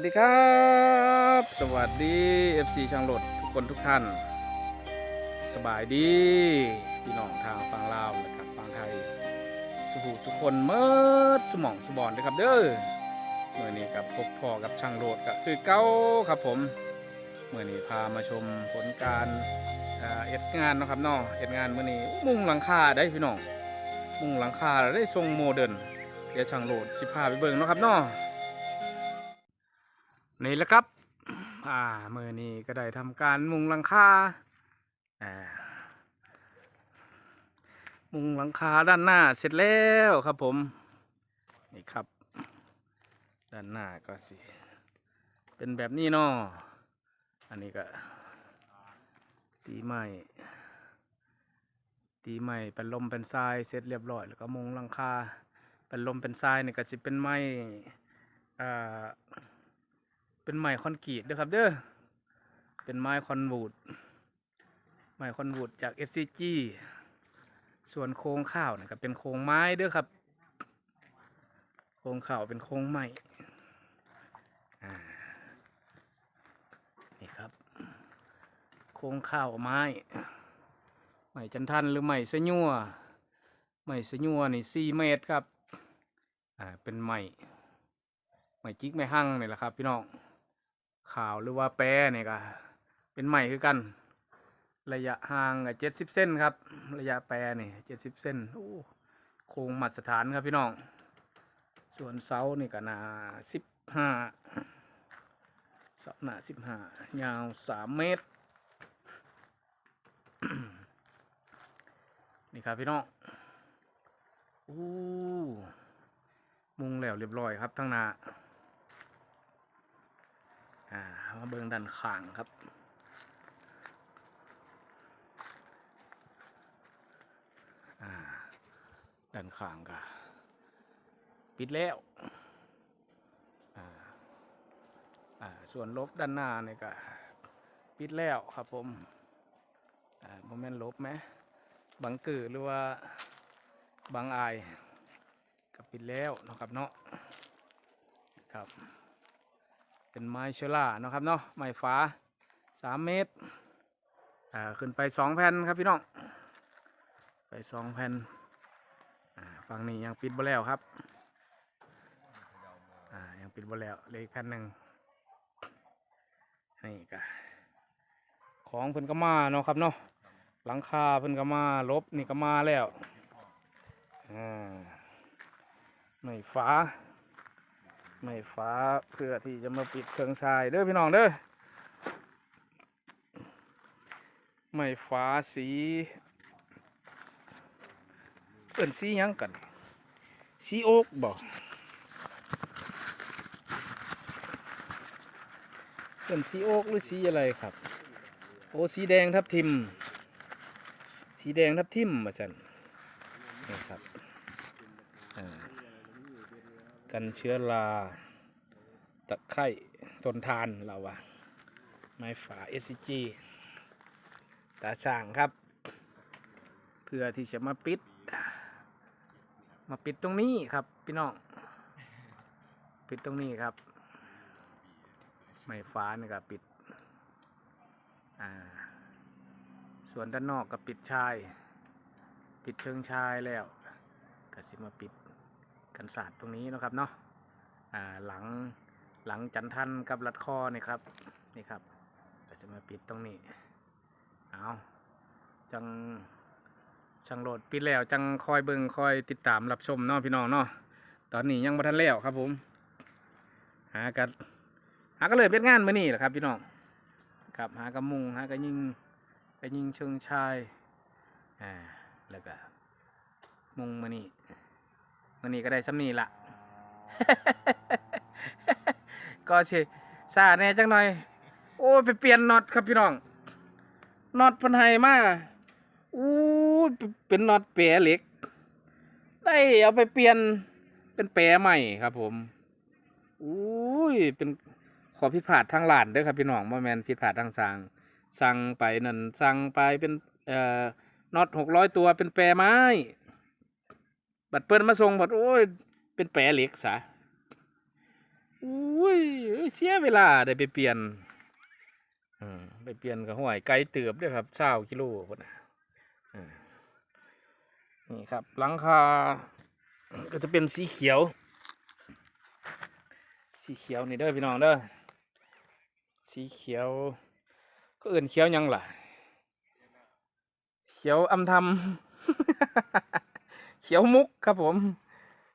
วัสดีครับ สวัสดี FC ช่างรถทุกคนทุกท่าน สบายดี พี่น้องทางฝั่งลาวนะครับฝั่งไทย สุภูสุคนเมิดสมองสมบอนนะครับเด้อเมื่อนี้กับพบพ่อกับช่างโรดก็คือเก้าครับผมเมื่อนี้พามาชมผลการเอ็ดงานนะครับเนาะเอ็ดงานเมื่อนี้มุ่งหลังคาได้พี่น้องมุ่งหลังคาได้ทรงโมเดิร์นเดี๋ยวช่างโรดสิพาไปเบิ่งนะครับเนาะ นี่แหละครับ อ่ามือนี้ก็ได้ทำการมุงหลังคาอ่ามุงหลังคาด้านหน้าเสร็จแล้วครับผม นี่ครับ ด้านหน้าก็สิ เป็นแบบนี้เนาะอันนี้ก็ ตีไม้ตีไม้เป็นลมเป็นทรายเสร็จเรียบร้อย แล้วก็มุงหลังคาเป็นลมเป็นทรายนี่ก็สิเป็นไม้อ่า เป็นไม้คอนกรีตเด้อครับเด้อเป็นไม้คอนวูดไม้คอนวูดจาก SCG ส่วนโครงข้าวนะครับเป็นโครงไม้เด้อครับ โครงข้าวเป็นโครงไม้อ่านี่ครับ โครงข้าวไม้ไม้จันทันหรือไม้สะญัวไม้สะญัวนี่สี่เมตรครับอ่าเป็นไม้ไม้จิกไม้หั่งนี่แหละครับ พี่น้อง ขาวหรือว่าแปรเนี่ยก็เป็นใหม่คือกัน ระยะห่างกับเจ็ดสิบเส้นครับ ระยะแปรนี่เจ็ดสิบเส้นโอ้โค้งมาตรฐานครับพี่น้อง ส่วนเสานี่ก็หนาสิบห้าเสาหนาสิบห้ายาวสามเมตร นี่ครับพี่น้องอู้มุงแล้วเรียบร้อยครับทั้งหนา อ่ามาเบิ่งด้านข้างครับ อ่า ด้านข้างก็ปิดแล้ว อ่า อ่า ส่วนลบด้านหน้าเนี่ยก็ปิดแล้วครับผม อ่าโมเมนต์ลบไหมบังเกือหรือว่าบังอายก็ปิดแล้วนะครับเนาะ ครับ เป็นไม้เชล่านะครับเนาะไม้ฟ้าสามเมตรอ่าขึ้นไปสองแผ่นครับพี่น้องไปสองแผ่นอ่าฝั่งนี้ยังปิดบ่แล้วครับอ่ายังปิดบ่แล้วเลยแผ่นหนึ่งนี่ก็ของเพิ่นก็มาเนาะครับเนาะหลังคาเพิ่นก็มาลบนี่ก็มาแล้วอ่าไม้ฟ้า ไม่ฟ้าเพื่อที่จะมาปิดเชิงชายเด้อพี่น้องเด้อไม่ฟ้าสีเป็นสียังกันสีโอ๊กบอกเป็นสีโอ๊กหรือสีอะไรครับ โอ้สีแดงทับทิม สีแดงทับทิมมาสันนี่ครับอ่า กันเชื้อราตะไคร่ต้นทานเราอะไม้ฝา SCG ตาช่างครับ เพื่อที่จะมาปิด มาปิดตรงนี้ครับพี่น้องปิดตรงนี้ครับ ไม้ฟ้านี่ก็ปิดอ่าส่วนด้านนอกก็ปิดชาย ปิดเชิงชายแล้วก็สิมาปิด กันศาสตร์ตรงนี้นะครับเนาะอ่าหลังหลังจันทันกับรัดคอนี่ครับนี่ครับก็จะมาปิดตรงนี้เอาจังช่างโหลดปิดแล้วจังคอยเบิงคอยติดตามรับชมเนาะพี่น้องเนาะตอนนี้ยังบ่ทันแล้วครับผมหากันหากันเลยเป็นงานมื้อนี้แหละครับพี่น้องครับหากระมุงหากระยิงกระยิงเชิงชายอ่าแล้วก็มุงมื้อนี้ วันนี้ก็ได้ซ้ำนี่ละ ก็สิซาแน่จังหน่อย โอ้ยไปเปลี่ยนน็อตครับพี่น้องน็อตพันไห้มาอู้เป็นน็อตแปรเหล็ก ได้เอาไปเปลี่ยนเป็นแปรใหม่ครับผมอู้ยเป็นขอผิดพลาดทางหลานเด้อครับพี่น้องบ่แมนผิดพลาดทางสั่งสั่งไปนั่นสั่งไปเป็นเอ่อน็อตหกร้อยตัวเป็นแปรไม้ บัดเปิ้นมาส่งบัดโอ้ย เป็นแปรเหล็กซะอุ้ยเสียเวลาได้ไปเปลี่ยนอไปเปลี่ยนกับห้วยไกลเติบด้วยครับเช้ากิโลพุ่นนี่ครับหลังคา ก็จะเป็นสีเขียว สีเขียวนี่เด้อพี่น้องเด้อสีเขียว ก็เอื่นเขียวยังล่ะ เขียวอำทำ เขียวมุกครับผม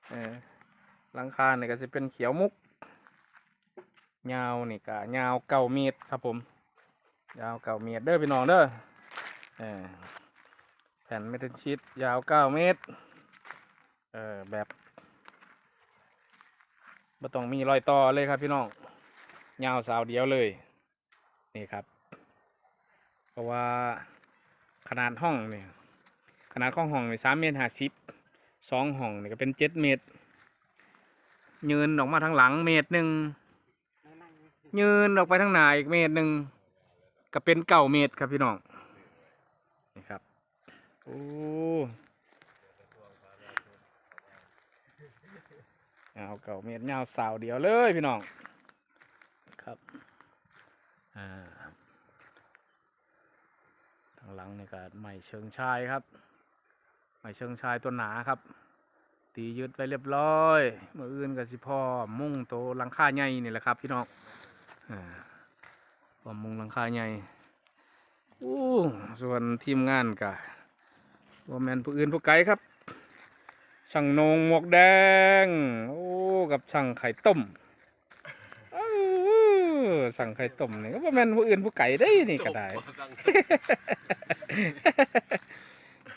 เออหลังคาเนี่ยก็จะเป็นเขียวมุกยาวนี่ก็ยาวเก้าเมตรครับผมยาวเก้าเมตรเด้อพี่น้องเด้อเออแผ่นเมทัลชีตยาวเก้าเมตรเออแบบบ่ต้องมีรอยต่อเลยครับพี่น้องยาวสาวเดียวเลยนี่ครับ เพราะว่าขนาดห้องเนี่ย ขนาดของห้องนี่สามเมตรห้าสิบสองห้องนี่ก็เป็นเจ็ดเมตร ยืนออกมาทางหลังเมตรหนึ่งยืนออกไปทางหน้าอีกเมตรหนึ่งก็เป็นเก้าเมตรครับพี่น้องนี่ครับโอ้เอาเก้าเมตรยาวสาวเดียวเลยพี่น้องครับอ่าทางหลังนี่ก็ใหม่เชิงชายครับ ใหม่เชิงชายตัวหนาครับ ตียึดไปเรียบร้อยเมื่ออื่นก็สิพ่อมุ่งโตลังค่าใหญ่นี่แหละครับพี่น้องอ่าพอมุ่งลังคาใหญ่อู้ส่วนทีมงานก็ว่าแมนผู้อื่นผู้ไกลครับ ช่างนงหมวกแดง โอ้กับช่างไข่ต้มสั่งไข่ต้มนี่ก็ว่าแมนผู้อื่นผู้ไก่ได้นี่ก็ได้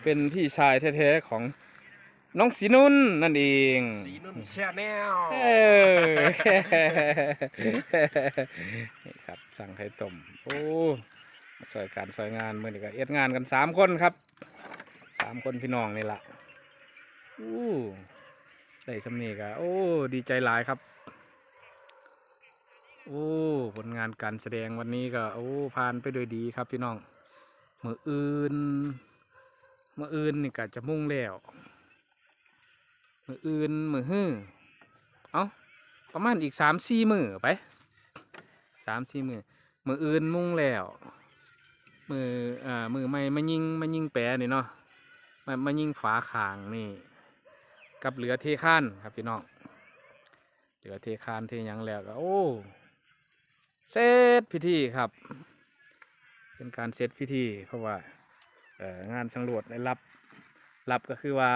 เป็นพี่ชายแท้ๆของน้องสีนุ่นนั่นเองสีนุ่นแชนแนลเออนี่ครับสั่งไข่ต้มโอ้สอยการสอยงานเมื่อนี้ก็เอ็ดงานกันสามคนครับสามคนพี่น้องนี่แหละอู้ได้สำนีก็โอ้ ดีใจหลายครับ โอ้ผลงานการแสดงวันนี้ก็ โอ้ผ่านไปโดยดีครับพี่น้องมืออื่น มืออื่นนี่ก็จะมุ่งแล้วมืออื่นมือฮื้อเอาประมาณอีกสามสี่มือไปสามสี่มือมืออื่นมุ่งแล้วมืออ่ามือไม่มายิงมายิงแปรนี่เนาะมามายิงฝาขางนี่กับเหลือเทข้านครับพี่น้องเหลือเทคานเทยังแล้วก็โอ้เสร็จพิธีครับ เป็นการเสร็จพิธีเพราะว่า งานสำรวจได้รับรับก็คือว่า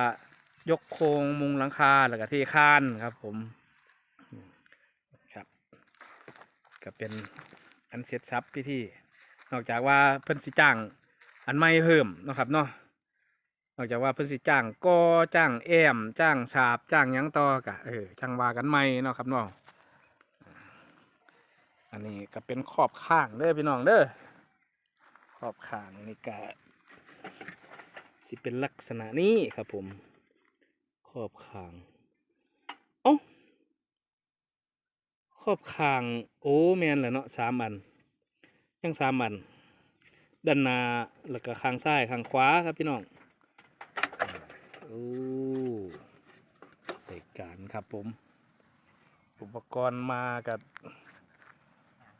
ยกโครงมุงหลังคาแล้วก็เทคานครับผมครับ ก็เป็นอันเสร็จสับพิธีนอกจากว่าเพิ่นสิจ้างอันไม่เพิ่มนะครับเนาะนอกจากว่าเพิ่นสิจ้างกอจ้างแอมจ้างฉาบจ้างยังต่อกะเออช่างวากันไม่เนาะครับเนาะอันนี้ก็เป็นขอบข้างเด้อพี่น้องเด้อขอบข้างนี่ก็ สิเป็นลักษณะนี้ครับผม ขอบข้างเอ้าขอบข้าง โอ้แมนแหละเนาะสามอัน ยังสามอันด้านหน้าแล้วก็ข้างซ้ายข้างขวาครับพี่น้องโอ้ได้การครับผม อุปกรณ์มากับ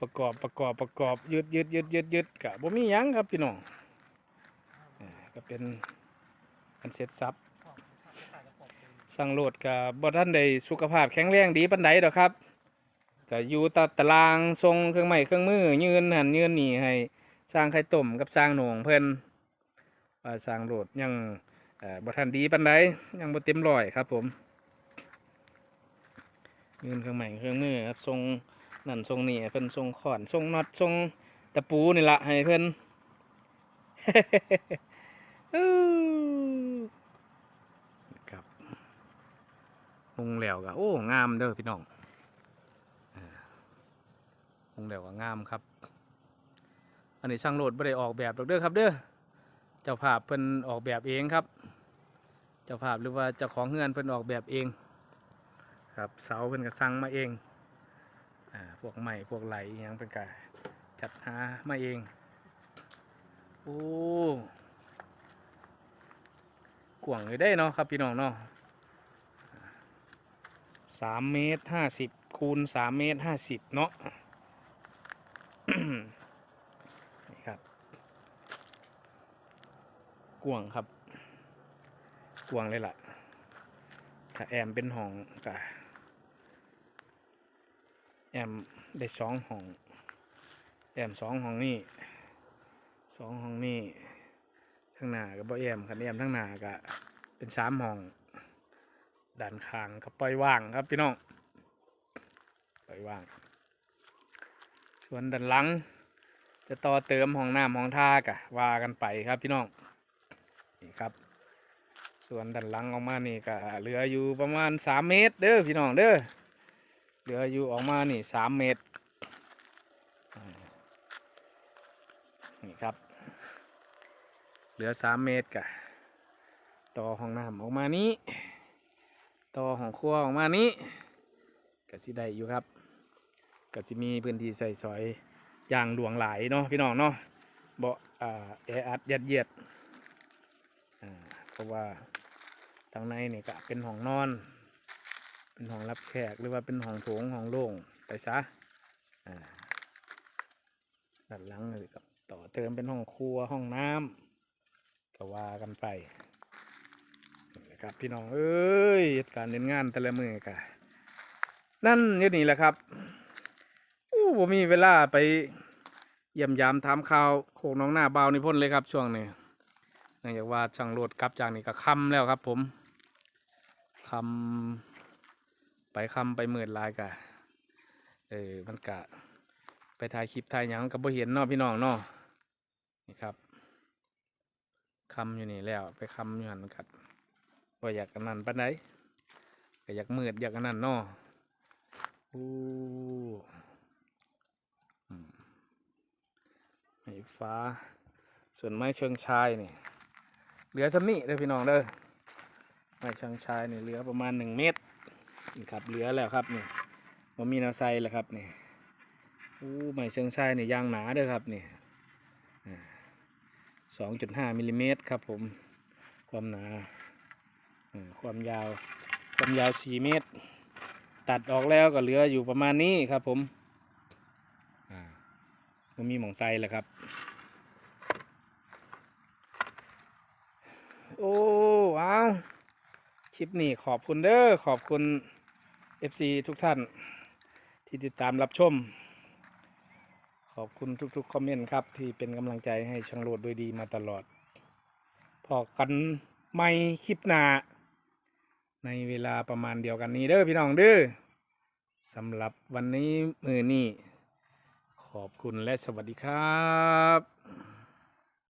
ประกอบประกอบประกอบยึดยึดยึดยึดยึดกะบ่มียังครับพี่น้องก็เป็น อันเสร็จสับสั่งโหลดกับบ่ท่านใดสุขภาพแข็งแรงดีปานใดดอกครับก็อยู่ตาตารางทรงเครื่องไม้เครื่องมือยืนหันยืนหนีให้สร้างไข่ต้มกับสร้างโหนงเพิ่นสร้างโหลดยังเอ่อบ่ทันดีปานใดยังบ่เต็มร้อยครับ ผมยืนเครื่องไม้เครื่องมือครับทรงนั่นทรงนี่เพิ่นทรงขอนทรงน็อตทรงตะปูนี่ละให้เพิ่นอู้ครับ มุงแล้วก็โอ้งามเด้อพี่น้องหุงแล้วก็งามครับ อันนี้ช่างโหลดไม่ได้ออกแบบดอกเด้อครับเด้อเจ้าภาพเพิ่นออกแบบเองครับ เจ้าภาพหรือว่าเจ้าของเฮือนเพิ่นออกแบบเอง ครับเสาเพิ่นก็สั่งมาเองอ่าพวกใหม่พวกไหลอิหยังเป็นกาจัดหามาเองโอ้กว้างเลยได้เนาะครับพี่น้องเนาะ สามเมตรห้าสิบคูณสามเมตรห้าสิบเนาะนี่ครับกวางครับกวางเลยล่ะ ถ้าแอมเป็นห้องก็แอมได้สองห้อง แอมสองห้องนี่สองห้องนี่ทั้งหน้ากับบ่แอมคันแอมทั้งหน้าก็เป็นสามห้อง ด้านข้างก็ปล่อยว่างครับพี่น้องปล่อยว่าง ส่วนด้านหลัง จะต่อเติมห้องน้ำห้องท่ากะว่ากันไปครับพี่น้องนี่ครับ ส่วนด้านหลังออกมานี่ก็เหลืออยู่ประมาณสามเมตรเด้อพี่น้องเด้อเหลืออยู่ออกมานี่สามเมตรนี่ครับ เหลือสามเมตรกะต่อห้องน้ำออกมานี้ ต่อห้องครัวออกมานี้ก็สิได้อยู่ครับก็สิมีพื้นที่ใส่สอยอย่างหลวงหลายเนาะพี่น้องเนาะบ่อ่าแออัดยัดเยียดอ่าเพราะว่าทางในนี่ก็เป็นห้องนอน เป็นห้องรับแขกหรือว่าเป็นห้องโถงห้องโล่งไปซะอ่าด้านหลังนี่ก็ต่อเติมเป็นห้องครัวห้องน้ำก็ว่ากันไป ครับพี่น้องเอ้ยการเล่นงานแต่ละมือกะนั่นยู่นี่แหละครับอู้ผมมีเวลาไปเยี่ยมยามถามข่าวโคกน้องหน้าเบาวนิพนธ์เลยครับช่วงนี้นื่องจากว่าช่างโรดกลับจากนี่ก็ค่ำแล้วครับ ผมค่ำไปค่ำไปมืดหลายกะเออมันกะ ไปถ่ายคลิปถ่ายหยังกับบ่เห็นเนาะพี่น้องเนาะนี่ครับคำอยู่นี่แล้ว ไปคำอยู่หันกัด ว่าอยากกันนั่นปานใดก็อยากมืดอยากกันนั่นนาะอู้ไม้ฟ้า ส่วนไม้เชิงชายนี่เหลือสำนี่เด้อพี่น้องเด้อไม้เชิงชายนี่เหลือประมาณหนึ่งเมตรนี่ครับเหลือแล้วครับนี่มันมีนวไซแล้วครับนี่อู้ใหม่เชิงชายนี่ยางหนาเด้อครับนี่สองจุดห้ามิลลิเมตรครับผมความหนา ความยาวความยาวสี่เมตร ตัดออกแล้วก็เหลืออยู่ประมาณนี้ครับผมอ่ามันมีหมองไซแหละครับ โอ้ว้าวคลิปนี้ขอบคุณเด้อขอบคุณ FC ทุกท่าน ที่ติดตามรับชม ขอบคุณทุกๆคอมเมนต์ครับ ที่เป็นกำลังใจให้ช่างโหลดโดยดีมาตลอดพอกันไม่คลิปหน้า ในเวลาประมาณเดียวกันนี้เด้อพี่น้องเด้อสำหรับวันนี้มือนี้ขอบคุณและสวัสดีครับ